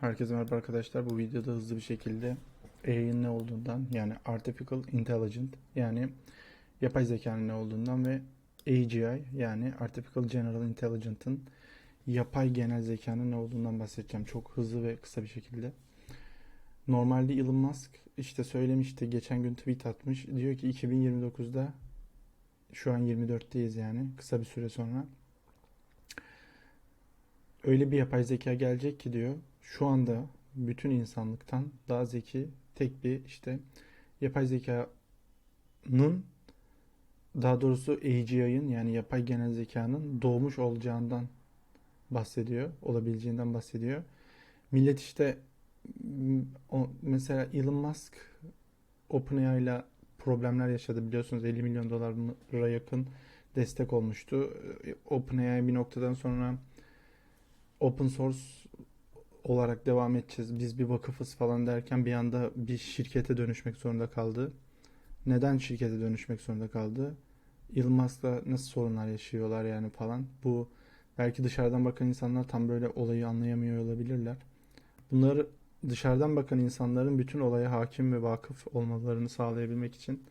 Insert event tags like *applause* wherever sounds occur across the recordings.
Herkese merhaba arkadaşlar. Bu videoda hızlı bir şekilde AI'nin ne olduğundan yani Artificial Intelligent yani yapay zekanın ne olduğundan ve AGI yani Artificial General Intelligent'ın yapay genel zekanın ne olduğundan bahsedeceğim. Çok hızlı ve kısa bir şekilde. Normalde Elon Musk işte söylemişti. Geçen gün tweet atmış. Diyor ki 2029'da şu an 24'teyiz yani kısa bir süre sonra öyle bir yapay zeka gelecek ki diyor şu anda bütün insanlıktan daha zeki tek bir işte yapay zekanın daha doğrusu AGI'ın yani yapay genel zekanın doğmuş olacağından bahsediyor, olabileceğinden bahsediyor. Millet işte o, mesela Elon Musk OpenAI ile problemler yaşadı biliyorsunuz 50 milyon dolara yakın destek olmuştu. E, OpenAI bir noktadan sonra open source olarak devam edeceğiz. Biz bir vakıfız falan derken bir anda bir şirkete dönüşmek zorunda kaldı. Neden şirkete dönüşmek zorunda kaldı? Musk'la nasıl sorunlar yaşıyorlar yani falan. Bu belki dışarıdan bakan insanlar tam böyle olayı anlayamıyor olabilirler. Bunları dışarıdan bakan insanların bütün olaya hakim ve vakıf olmalarını sağlayabilmek için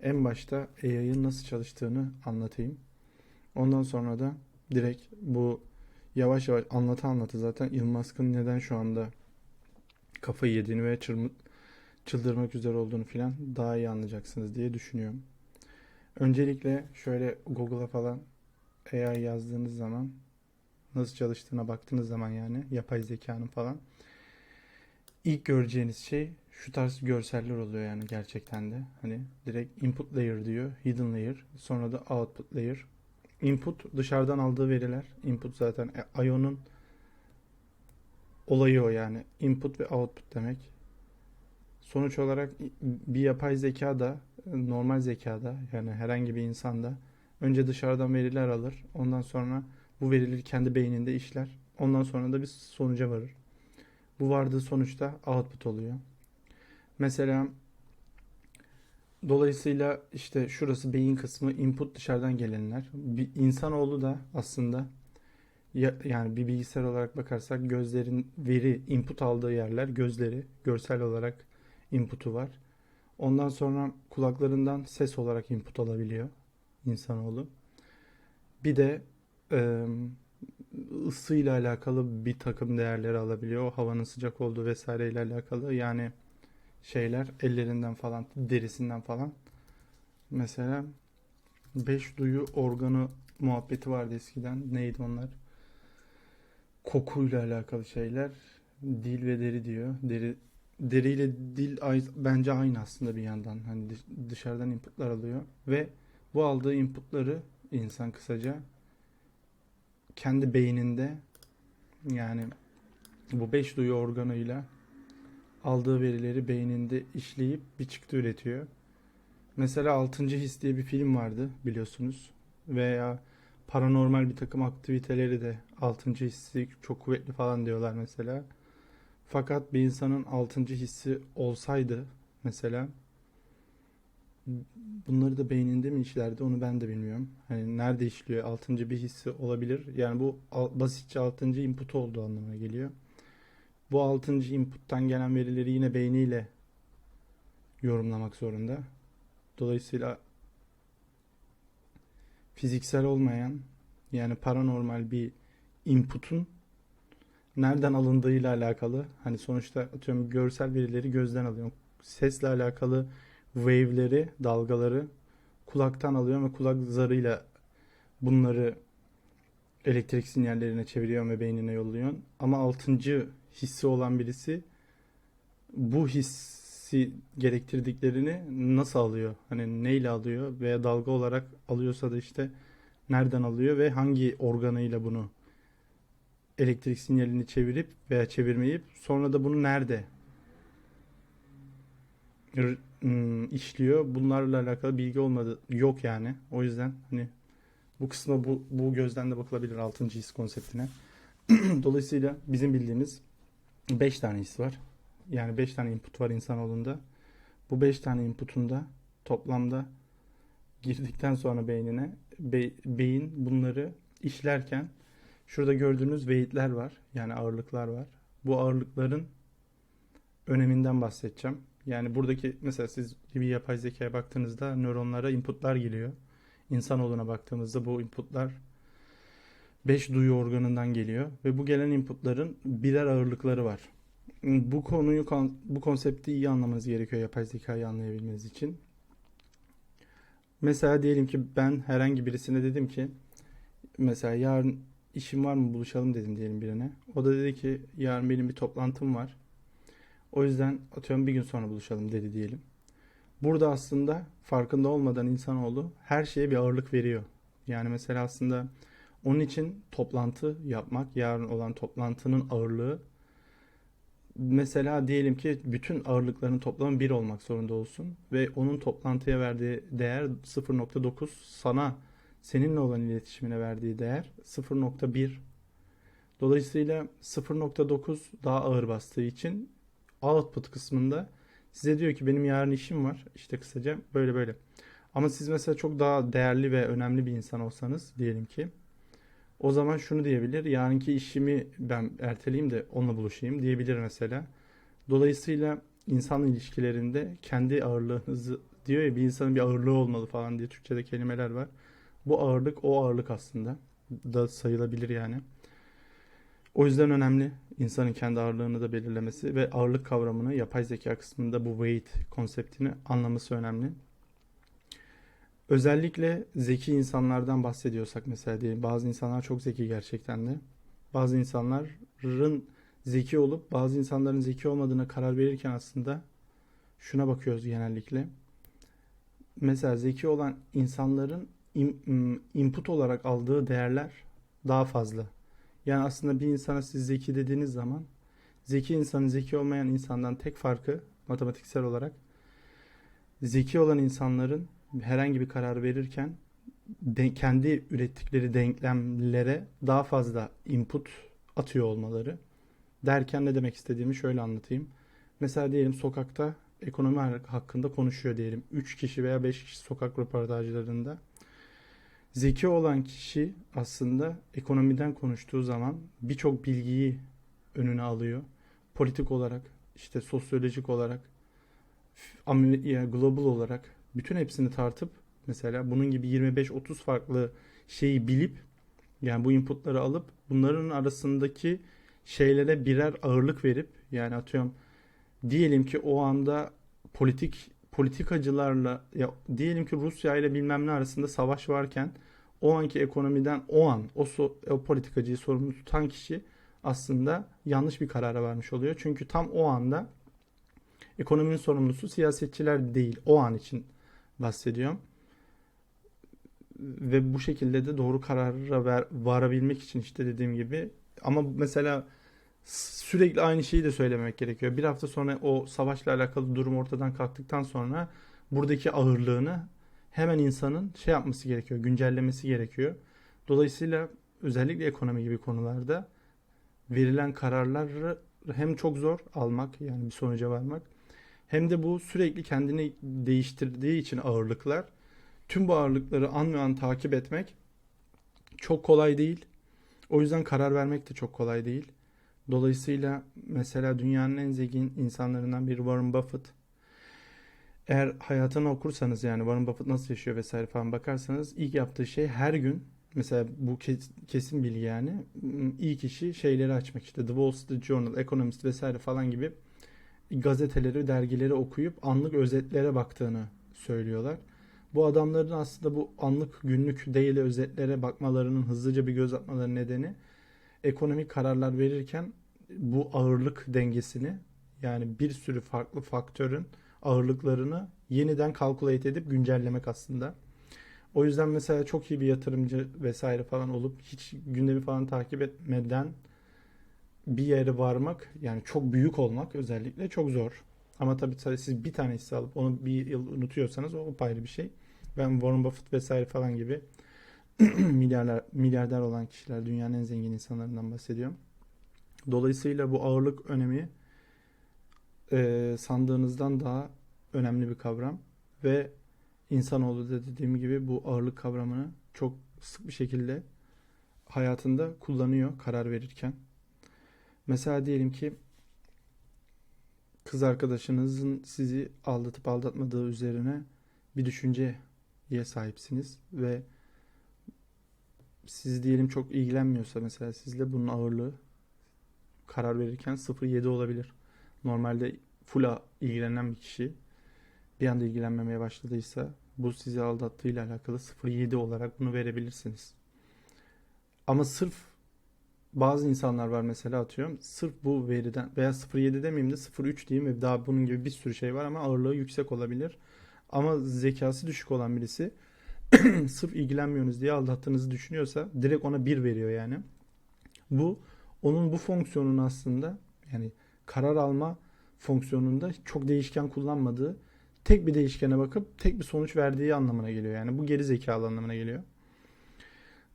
en başta AI'ın nasıl çalıştığını anlatayım. Ondan sonra da direkt bu yavaş yavaş anlata anlatı zaten Elon Musk'ın neden şu anda kafayı yediğini ve çıldırmak üzere olduğunu filan daha iyi anlayacaksınız diye düşünüyorum. Öncelikle şöyle Google'a falan AI yazdığınız zaman nasıl çalıştığına baktığınız zaman yani yapay zekanın falan ilk göreceğiniz şey şu tarz görseller oluyor yani gerçekten de. Hani direkt input layer diyor, hidden layer, sonra da output layer. Input dışarıdan aldığı veriler. Input zaten e, IO'nun olayı o yani. Input ve output demek. Sonuç olarak bir yapay zeka da normal zekada yani herhangi bir insanda önce dışarıdan veriler alır. Ondan sonra bu verileri kendi beyninde işler. Ondan sonra da bir sonuca varır. Bu vardığı sonuçta output oluyor. Mesela Dolayısıyla işte şurası beyin kısmı input dışarıdan gelenler. Bir insanoğlu da aslında ya- yani bir bilgisayar olarak bakarsak gözlerin veri input aldığı yerler gözleri görsel olarak input'u var. Ondan sonra kulaklarından ses olarak input alabiliyor insanoğlu. Bir de e, ısıyla alakalı bir takım değerleri alabiliyor. O havanın sıcak olduğu vesaireyle alakalı yani şeyler ellerinden falan derisinden falan. Mesela beş duyu organı muhabbeti vardı eskiden. Neydi onlar? Kokuyla alakalı şeyler. Dil ve deri diyor. Deri deriyle dil bence aynı aslında bir yandan. Hani dış- dışarıdan inputlar alıyor ve bu aldığı inputları insan kısaca kendi beyninde yani bu beş duyu organıyla aldığı verileri beyninde işleyip bir çıktı üretiyor. Mesela Altıncı His diye bir film vardı biliyorsunuz. Veya paranormal bir takım aktiviteleri de Altıncı Hissi çok kuvvetli falan diyorlar mesela. Fakat bir insanın altıncı hissi olsaydı mesela bunları da beyninde mi işlerdi onu ben de bilmiyorum. Hani nerede işliyor altıncı bir hissi olabilir. Yani bu basitçe altıncı input olduğu anlamına geliyor. Bu altıncı inputtan gelen verileri yine beyniyle yorumlamak zorunda. Dolayısıyla fiziksel olmayan yani paranormal bir inputun nereden alındığıyla alakalı hani sonuçta atıyorum görsel verileri gözden alıyorum. Sesle alakalı wave'leri, dalgaları kulaktan alıyorum ve kulak zarıyla bunları elektrik sinyallerine çeviriyorsun ve beynine yolluyorsun. Ama altıncı hissi olan birisi bu hissi gerektirdiklerini nasıl alıyor? Hani neyle alıyor veya dalga olarak alıyorsa da işte nereden alıyor ve hangi organıyla bunu elektrik sinyalini çevirip veya çevirmeyip sonra da bunu nerede ım, işliyor? Bunlarla alakalı bilgi olmadı yok yani. O yüzden hani bu kısma bu, bu gözden de bakılabilir 6. his konseptine. *clears throat* Dolayısıyla bizim bildiğimiz 5 tane his var. Yani 5 tane input var insanoğlunda. Bu 5 tane input'un da toplamda girdikten sonra beynine be- beyin bunları işlerken şurada gördüğünüz weight'ler var. Yani ağırlıklar var. bu ağırlıkların öneminden bahsedeceğim. Yani buradaki mesela siz bir yapay zekaya baktığınızda nöronlara inputlar geliyor. İnsanoğluna baktığımızda bu inputlar 5 duyu organından geliyor ve bu gelen inputların birer ağırlıkları var. Bu konuyu bu konsepti iyi anlamanız gerekiyor yapay zekayı anlayabilmeniz için. Mesela diyelim ki ben herhangi birisine dedim ki mesela yarın işim var mı buluşalım dedim diyelim birine. O da dedi ki yarın benim bir toplantım var. O yüzden atıyorum bir gün sonra buluşalım dedi diyelim. Burada aslında farkında olmadan insanoğlu her şeye bir ağırlık veriyor. Yani mesela aslında onun için toplantı yapmak, yarın olan toplantının ağırlığı mesela diyelim ki bütün ağırlıkların toplamı 1 olmak zorunda olsun ve onun toplantıya verdiği değer 0.9 sana seninle olan iletişimine verdiği değer 0.1 Dolayısıyla 0.9 daha ağır bastığı için output kısmında size diyor ki benim yarın işim var. İşte kısaca böyle böyle. Ama siz mesela çok daha değerli ve önemli bir insan olsanız diyelim ki o zaman şunu diyebilir. Yarınki işimi ben erteleyeyim de onunla buluşayım diyebilir mesela. Dolayısıyla insan ilişkilerinde kendi ağırlığınızı diyor ya bir insanın bir ağırlığı olmalı falan diye Türkçe'de kelimeler var. Bu ağırlık o ağırlık aslında da sayılabilir yani. O yüzden önemli insanın kendi ağırlığını da belirlemesi ve ağırlık kavramını yapay zeka kısmında bu weight konseptini anlaması önemli. Özellikle zeki insanlardan bahsediyorsak mesela diyelim bazı insanlar çok zeki gerçekten de. Bazı insanların zeki olup bazı insanların zeki olmadığına karar verirken aslında şuna bakıyoruz genellikle. Mesela zeki olan insanların input olarak aldığı değerler daha fazla. Yani aslında bir insana siz zeki dediğiniz zaman zeki insanın zeki olmayan insandan tek farkı matematiksel olarak zeki olan insanların herhangi bir karar verirken de, kendi ürettikleri denklemlere daha fazla input atıyor olmaları. Derken ne demek istediğimi şöyle anlatayım. Mesela diyelim sokakta ekonomi hakkında konuşuyor diyelim. 3 kişi veya 5 kişi sokak röportajlarında. Zeki olan kişi aslında ekonomiden konuştuğu zaman birçok bilgiyi önüne alıyor. Politik olarak, işte sosyolojik olarak, global olarak bütün hepsini tartıp mesela bunun gibi 25-30 farklı şeyi bilip yani bu inputları alıp bunların arasındaki şeylere birer ağırlık verip yani atıyorum diyelim ki o anda politik politikacılarla ya diyelim ki Rusya ile bilmem ne arasında savaş varken o anki ekonomiden o an o, so, o politikacıyı sorumlu tutan kişi aslında yanlış bir karara varmış oluyor. Çünkü tam o anda ekonominin sorumlusu siyasetçiler değil. O an için bahsediyorum. Ve bu şekilde de doğru karara ver, varabilmek için işte dediğim gibi ama mesela sürekli aynı şeyi de söylemek gerekiyor. Bir hafta sonra o savaşla alakalı durum ortadan kalktıktan sonra buradaki ağırlığını hemen insanın şey yapması gerekiyor, güncellemesi gerekiyor. Dolayısıyla özellikle ekonomi gibi konularda verilen kararları hem çok zor almak yani bir sonuca varmak hem de bu sürekli kendini değiştirdiği için ağırlıklar tüm bu ağırlıkları an ve an takip etmek çok kolay değil. O yüzden karar vermek de çok kolay değil. Dolayısıyla mesela dünyanın en zengin insanlarından biri Warren Buffett. Eğer hayatını okursanız yani Warren Buffett nasıl yaşıyor vesaire falan bakarsanız ilk yaptığı şey her gün mesela bu kesin bilgi yani ilk işi şeyleri açmak işte The Wall Street Journal, Economist vesaire falan gibi gazeteleri, dergileri okuyup anlık özetlere baktığını söylüyorlar. Bu adamların aslında bu anlık günlük değil özetlere bakmalarının hızlıca bir göz atmaları nedeni ekonomik kararlar verirken bu ağırlık dengesini yani bir sürü farklı faktörün ağırlıklarını yeniden kalkulate edip güncellemek aslında. O yüzden mesela çok iyi bir yatırımcı vesaire falan olup hiç gündemi falan takip etmeden bir yere varmak yani çok büyük olmak özellikle çok zor. Ama tabii, siz bir tane hisse alıp onu bir yıl unutuyorsanız o ayrı bir şey. Ben Warren Buffett vesaire falan gibi *clears throat* milyarlar milyarder olan kişiler dünyanın en zengin insanlarından bahsediyorum. Dolayısıyla bu ağırlık önemi e, sandığınızdan daha önemli bir kavram ve insanoğlu da dediğim gibi bu ağırlık kavramını çok sık bir şekilde hayatında kullanıyor karar verirken. Mesela diyelim ki kız arkadaşınızın sizi aldatıp aldatmadığı üzerine bir düşünceye sahipsiniz ve siz diyelim çok ilgilenmiyorsa mesela sizle bunun ağırlığı karar verirken 0.7 olabilir. Normalde full a- ilgilenen bir kişi bir anda ilgilenmemeye başladıysa bu sizi aldattığıyla alakalı 0.7 olarak bunu verebilirsiniz. Ama sırf bazı insanlar var mesela atıyorum sırf bu veriden veya 0.7 demeyeyim de 0.3 diyeyim ve daha bunun gibi bir sürü şey var ama ağırlığı yüksek olabilir. Ama zekası düşük olan birisi *clears throat* sırf ilgilenmiyorsunuz diye aldattığınızı düşünüyorsa direkt ona 1 veriyor yani. Bu onun bu fonksiyonun aslında yani karar alma fonksiyonunda çok değişken kullanmadığı tek bir değişkene bakıp tek bir sonuç verdiği anlamına geliyor. Yani bu geri zekalı anlamına geliyor.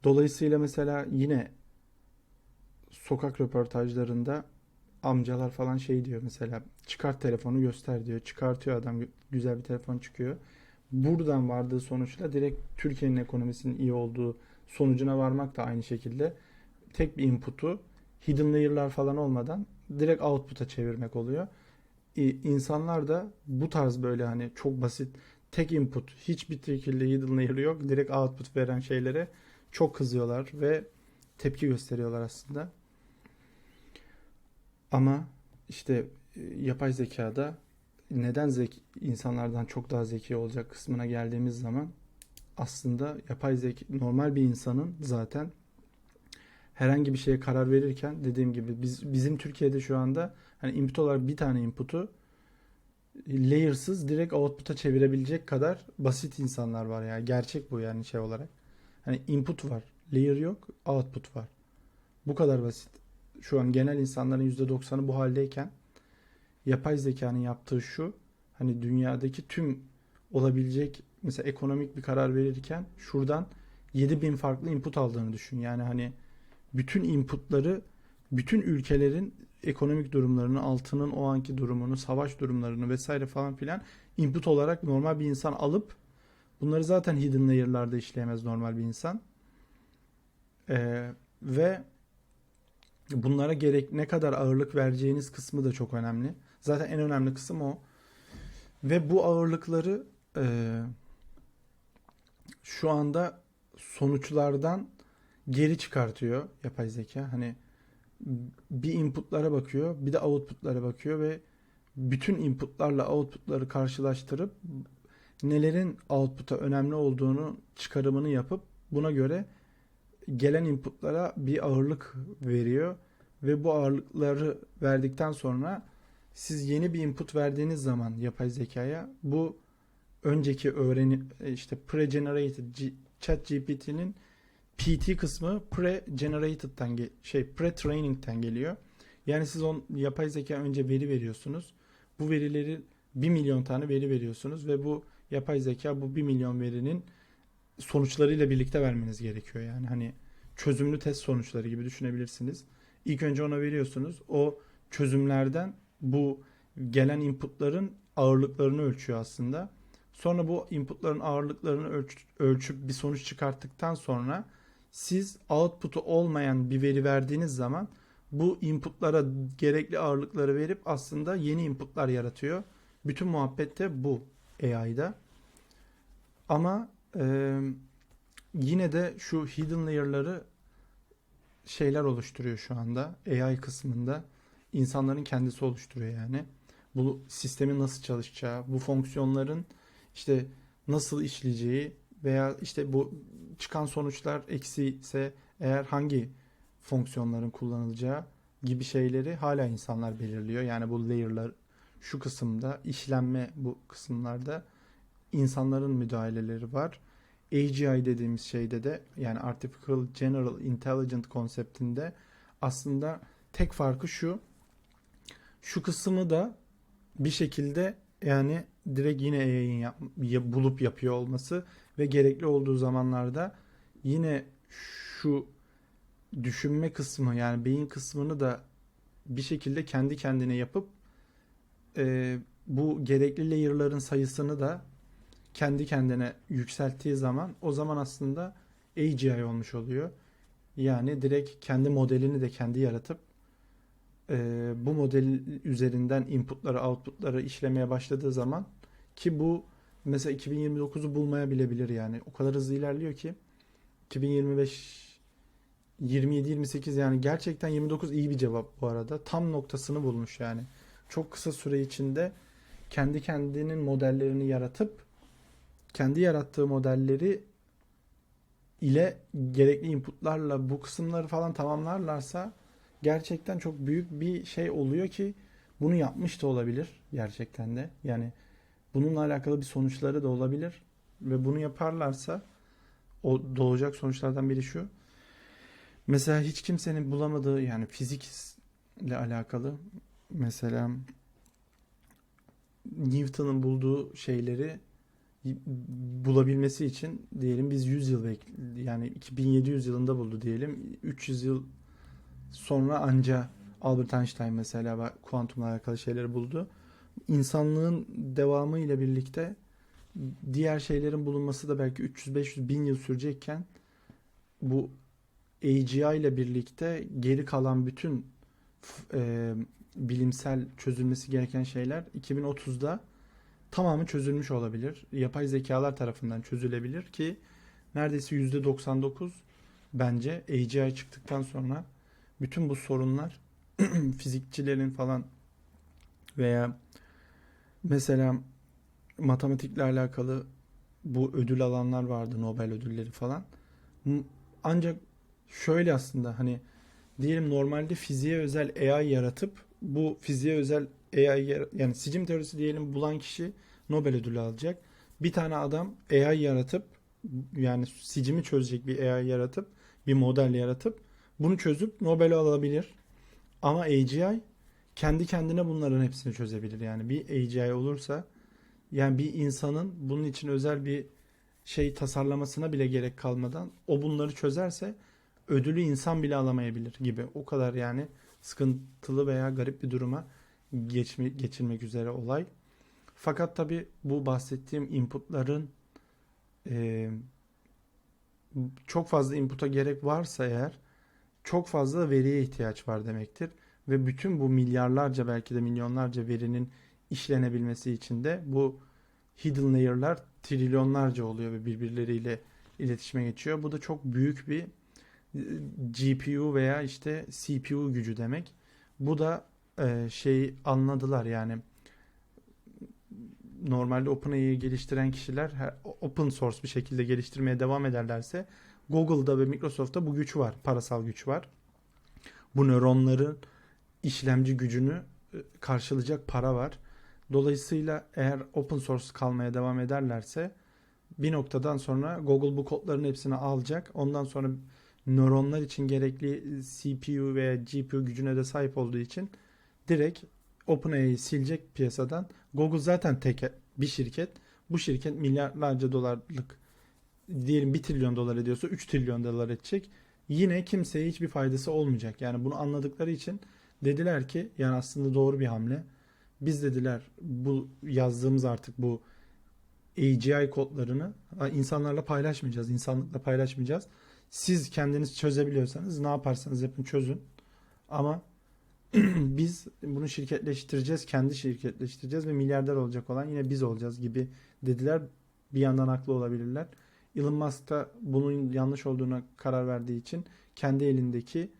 Dolayısıyla mesela yine sokak röportajlarında amcalar falan şey diyor mesela çıkart telefonu göster diyor. Çıkartıyor adam güzel bir telefon çıkıyor. Buradan vardığı sonuçla direkt Türkiye'nin ekonomisinin iyi olduğu sonucuna varmak da aynı şekilde tek bir input'u hidden layer'lar falan olmadan direkt output'a çevirmek oluyor. İnsanlar da bu tarz böyle hani çok basit tek input hiçbir şekilde hidden layer yok direkt output veren şeylere çok kızıyorlar ve tepki gösteriyorlar aslında. Ama işte e, yapay zekada neden zeki, insanlardan çok daha zeki olacak kısmına geldiğimiz zaman aslında yapay zeka normal bir insanın zaten herhangi bir şeye karar verirken dediğim gibi biz bizim Türkiye'de şu anda hani input olarak bir tane input'u layersız direkt output'a çevirebilecek kadar basit insanlar var yani gerçek bu yani şey olarak. Hani input var, layer yok, output var. Bu kadar basit. Şu an genel insanların %90'ı bu haldeyken yapay zekanın yaptığı şu hani dünyadaki tüm olabilecek mesela ekonomik bir karar verirken şuradan 7000 farklı input aldığını düşün. Yani hani bütün inputları bütün ülkelerin ekonomik durumlarını, altının o anki durumunu, savaş durumlarını vesaire falan filan input olarak normal bir insan alıp bunları zaten hidden layer'larda işleyemez normal bir insan. Ee, ve bunlara gerek ne kadar ağırlık vereceğiniz kısmı da çok önemli. Zaten en önemli kısım o. Ve bu ağırlıkları e, şu anda sonuçlardan geri çıkartıyor yapay zeka. Hani bir inputlara bakıyor, bir de outputlara bakıyor ve bütün inputlarla outputları karşılaştırıp nelerin output'a önemli olduğunu çıkarımını yapıp buna göre gelen inputlara bir ağırlık veriyor ve bu ağırlıkları verdikten sonra siz yeni bir input verdiğiniz zaman yapay zekaya bu önceki öğreni işte pre-generated chat GPT'nin PT kısmı pre-generated'dan ge- şey pre-training'den geliyor. Yani siz on yapay zeka önce veri veriyorsunuz. Bu verileri 1 milyon tane veri veriyorsunuz ve bu yapay zeka bu 1 milyon verinin sonuçlarıyla birlikte vermeniz gerekiyor. Yani hani çözümlü test sonuçları gibi düşünebilirsiniz. İlk önce ona veriyorsunuz. O çözümlerden bu gelen inputların ağırlıklarını ölçüyor aslında. Sonra bu inputların ağırlıklarını ölç- ölçüp bir sonuç çıkarttıktan sonra siz output'u olmayan bir veri verdiğiniz zaman bu inputlara gerekli ağırlıkları verip aslında yeni inputlar yaratıyor. Bütün muhabbet de bu AI'da. Ama e, yine de şu hidden layer'ları şeyler oluşturuyor şu anda. AI kısmında insanların kendisi oluşturuyor yani. Bu sistemin nasıl çalışacağı, bu fonksiyonların işte nasıl işleyeceği veya işte bu çıkan sonuçlar eksi ise eğer hangi fonksiyonların kullanılacağı gibi şeyleri hala insanlar belirliyor. Yani bu layer'lar şu kısımda işlenme bu kısımlarda insanların müdahaleleri var. AGI dediğimiz şeyde de yani Artificial General Intelligent konseptinde aslında tek farkı şu. Şu kısmı da bir şekilde yani direkt yine AI'nin yap, ya- bulup yapıyor olması ve gerekli olduğu zamanlarda yine şu düşünme kısmı yani beyin kısmını da bir şekilde kendi kendine yapıp e, bu gerekli layer'ların sayısını da kendi kendine yükselttiği zaman o zaman aslında AGI olmuş oluyor. Yani direkt kendi modelini de kendi yaratıp e, bu model üzerinden inputları, outputları işlemeye başladığı zaman ki bu mesela 2029'u bulmayabilebilir yani. O kadar hızlı ilerliyor ki 2025 27-28 yani gerçekten 29 iyi bir cevap bu arada. Tam noktasını bulmuş yani. Çok kısa süre içinde kendi kendinin modellerini yaratıp kendi yarattığı modelleri ile gerekli inputlarla bu kısımları falan tamamlarlarsa gerçekten çok büyük bir şey oluyor ki bunu yapmış da olabilir gerçekten de. Yani bununla alakalı bir sonuçları da olabilir ve bunu yaparlarsa o doğacak sonuçlardan biri şu. Mesela hiç kimsenin bulamadığı yani fizikle alakalı mesela Newton'un bulduğu şeyleri bulabilmesi için diyelim biz 100 yıl bek yani 2700 yılında buldu diyelim. 300 yıl sonra anca Albert Einstein mesela kuantumla alakalı şeyleri buldu. İnsanlığın devamı ile birlikte diğer şeylerin bulunması da belki 300-500 bin yıl sürecekken bu AGI ile birlikte geri kalan bütün e, bilimsel çözülmesi gereken şeyler 2030'da tamamı çözülmüş olabilir. Yapay zekalar tarafından çözülebilir ki neredeyse %99 bence AGI çıktıktan sonra bütün bu sorunlar *clears throat* fizikçilerin falan veya mesela matematikle alakalı bu ödül alanlar vardı Nobel ödülleri falan. Ancak şöyle aslında hani diyelim normalde fiziğe özel AI yaratıp bu fiziğe özel AI yani sicim teorisi diyelim bulan kişi Nobel ödülü alacak. Bir tane adam AI yaratıp yani sicimi çözecek bir AI yaratıp bir model yaratıp bunu çözüp Nobel alabilir. Ama AGI kendi kendine bunların hepsini çözebilir. Yani bir AGI olursa yani bir insanın bunun için özel bir şey tasarlamasına bile gerek kalmadan o bunları çözerse ödülü insan bile alamayabilir gibi. O kadar yani sıkıntılı veya garip bir duruma geçme, geçirmek üzere olay. Fakat tabi bu bahsettiğim inputların e, çok fazla inputa gerek varsa eğer çok fazla veriye ihtiyaç var demektir. Ve bütün bu milyarlarca belki de milyonlarca verinin işlenebilmesi için de bu hidden layer'lar trilyonlarca oluyor ve birbirleriyle iletişime geçiyor. Bu da çok büyük bir GPU veya işte CPU gücü demek. Bu da e, şey anladılar yani normalde OpenAI'yi geliştiren kişiler open source bir şekilde geliştirmeye devam ederlerse Google'da ve Microsoft'ta bu güç var, parasal güç var. Bu nöronların işlemci gücünü e, karşılayacak para var. Dolayısıyla eğer open source kalmaya devam ederlerse bir noktadan sonra Google bu kodların hepsini alacak. Ondan sonra nöronlar için gerekli CPU veya GPU gücüne de sahip olduğu için direkt OpenAI'yi silecek piyasadan. Google zaten tek bir şirket. Bu şirket milyarlarca dolarlık diyelim 1 trilyon dolar ediyorsa 3 trilyon dolar edecek. Yine kimseye hiçbir faydası olmayacak. Yani bunu anladıkları için dediler ki yani aslında doğru bir hamle. Biz dediler bu yazdığımız artık bu AGI kodlarını insanlarla paylaşmayacağız. insanlıkla paylaşmayacağız. Siz kendiniz çözebiliyorsanız ne yaparsanız yapın çözün. Ama *clears throat* biz bunu şirketleştireceğiz, kendi şirketleştireceğiz ve milyarder olacak olan yine biz olacağız gibi dediler. Bir yandan haklı olabilirler. Elon Musk da bunun yanlış olduğuna karar verdiği için kendi elindeki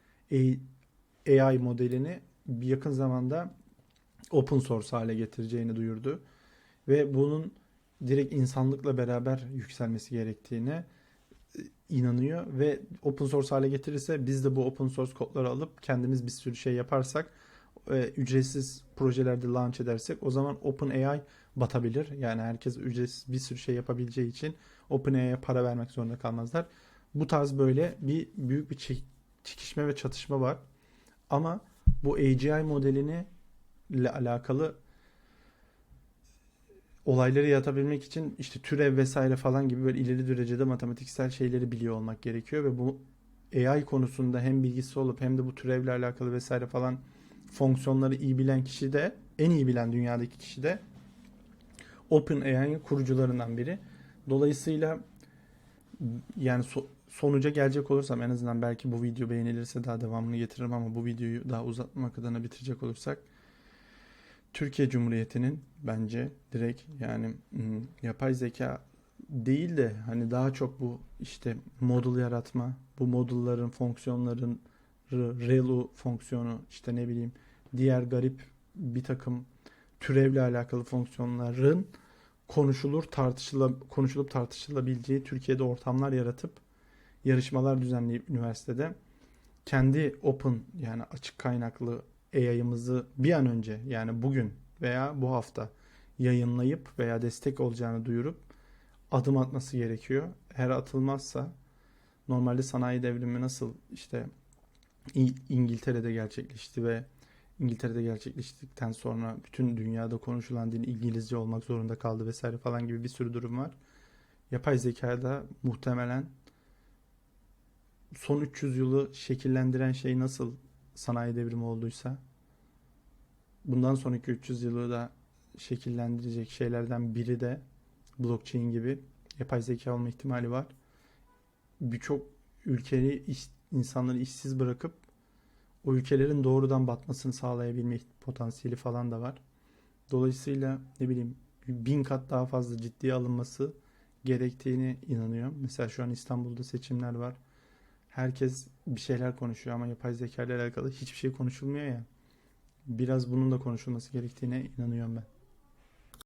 AI modelini yakın zamanda open source hale getireceğini duyurdu. Ve bunun direkt insanlıkla beraber yükselmesi gerektiğine inanıyor ve open source hale getirirse biz de bu open source kodları alıp kendimiz bir sürü şey yaparsak e, ücretsiz projelerde launch edersek o zaman OpenAI batabilir. Yani herkes ücretsiz bir sürü şey yapabileceği için OpenAI'ye para vermek zorunda kalmazlar. Bu tarz böyle bir büyük bir çekişme ve çatışma var. Ama bu AGI modelini ile alakalı olayları yaratabilmek için işte türev vesaire falan gibi böyle ileri derecede matematiksel şeyleri biliyor olmak gerekiyor ve bu AI konusunda hem bilgisi olup hem de bu türevle alakalı vesaire falan fonksiyonları iyi bilen kişi de en iyi bilen dünyadaki kişi de OpenAI'nin kurucularından biri. Dolayısıyla yani so sonuca gelecek olursam en azından belki bu video beğenilirse daha devamını getiririm ama bu videoyu daha uzatmamak adına bitirecek olursak Türkiye Cumhuriyeti'nin bence direkt yani hmm, yapay zeka değil de hani daha çok bu işte model yaratma, bu modelların fonksiyonların ReLU fonksiyonu işte ne bileyim diğer garip bir takım türevle alakalı fonksiyonların konuşulur tartışıla konuşulup tartışılabileceği Türkiye'de ortamlar yaratıp yarışmalar düzenleyip üniversitede kendi open yani açık kaynaklı AI'ımızı bir an önce yani bugün veya bu hafta yayınlayıp veya destek olacağını duyurup adım atması gerekiyor. Eğer atılmazsa normalde sanayi devrimi nasıl işte İngiltere'de gerçekleşti ve İngiltere'de gerçekleştikten sonra bütün dünyada konuşulan dil İngilizce olmak zorunda kaldı vesaire falan gibi bir sürü durum var. Yapay zekada muhtemelen son 300 yılı şekillendiren şey nasıl sanayi devrimi olduysa bundan sonraki 300 yılı da şekillendirecek şeylerden biri de blockchain gibi yapay zeka olma ihtimali var. Birçok ülkeyi iş, insanları işsiz bırakıp o ülkelerin doğrudan batmasını sağlayabilme potansiyeli falan da var. Dolayısıyla ne bileyim bin kat daha fazla ciddiye alınması gerektiğine inanıyorum. Mesela şu an İstanbul'da seçimler var. Herkes bir şeyler konuşuyor ama yapay zeka ile alakalı hiçbir şey konuşulmuyor ya. Biraz bunun da konuşulması gerektiğine inanıyorum ben.